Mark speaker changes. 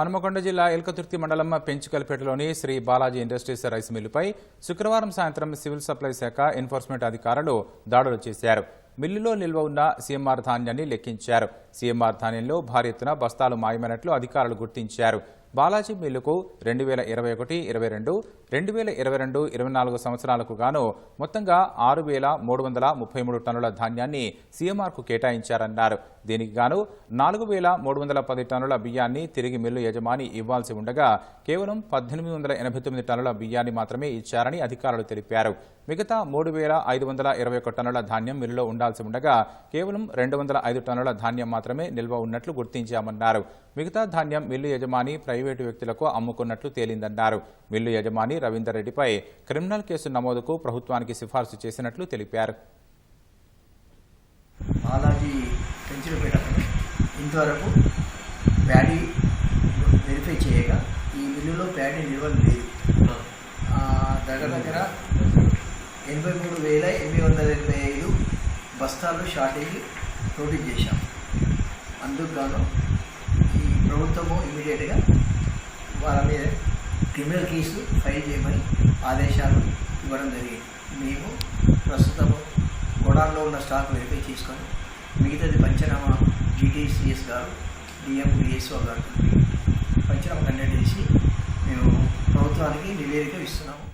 Speaker 1: హనుమకొండ జిల్లా ఎల్కతుర్తి మండలం పెంచుకల్పేటలోని శ్రీ బాలాజీ ఇండస్ట్రీస్ రైస్ మిల్లుపై శుక్రవారం సాయంత్రం సివిల్ సప్లై శాఖ ఎన్ఫోర్స్మెంట్ అధికారులు దాడులు చేశారు. మిల్లులో నిల్వ ఉన్న సీఎంఆర్ ధాన్యాన్ని లెక్కించారు. సీఎంఆర్ ధాన్యంలో భారీ ఎత్తున బస్తాలు మాయమైనట్లు అధికారులు గుర్తించారు. బాలాజీ మిల్లుకు రెండు వేల ఇరవై ఒకటి ఇరవై రెండు రెండు వేల ఇరవై రెండు ఇరవై నాలుగు సంవత్సరాలకు గాను మొత్తంగా ఆరు వేల మూడు వందల ముప్పై మూడు టన్నుల ధాన్యాన్ని సీఎంఆర్కు కేటాయించారన్నారు. దీనికి గాను నాలుగు వేల మూడు వందల పది టన్నుల బియ్యాన్ని తిరిగి మిల్లు యజమాని ఇవ్వాల్సి ఉండగా కేవలం పద్దెనిమిది వందల ఎనభై తొమ్మిది టన్నుల బియ్యాన్ని మాత్రమే ఇచ్చారని అధికారులు తెలిపారు. మిగతా మూడు వేల ఐదు వందల ఇరవై ఒక టన్నుల ధాన్యం మిల్లులో ఉండాల్సి ఉండగా కేవలం రెండు వందల ఐదు టన్నుల ధాన్యం మాత్రమే నిల్వ ఉన్నట్లు గుర్తించామన్నారు. మిగతా ధాన్యం మిల్లు యజమాని ప్రైవేటు వ్యక్తులకు అమ్ముకున్నట్లు తేలిందన్నారు. మిల్లు యజమాని రవీందర్ రెడ్డిపై క్రిమినల్ కేసు నమోదుకు ప్రభుత్వానికి సిఫార్సు చేసినట్లు తెలిపారు.
Speaker 2: బాలాజీ ఇంతవరకు ప్యాడీ వెరిఫై చేయగా ఈ మిల్లులో ప్యాడీ నిల్వలు లేదు దగ్గర దగ్గర ఎనభై మూడు వేల ఎనిమిది వందల ఎనభై ఐదు బస్తాలు షార్టేజ్ నోటీస్ చేశాం. అందుకు గాను ఈ ప్రభుత్వము ఇమీడియట్గా వాళ్ళ మీద క్రిమినల్ కేసు ఫైల్ చేయమని ఆదేశాలు ఇవ్వడం జరిగింది. మేము ప్రస్తుతము గోడాన్లో ఉన్న స్టాక్ వెరిఫై చేసుకొని మిగతాది పంచనామా జీటీసీఎస్ గారు డిఎం డిఎస్ఓ గారు పంచనామా కండక్ట్ చేసి మేము ప్రభుత్వానికి నివేదిక ఇస్తున్నాము.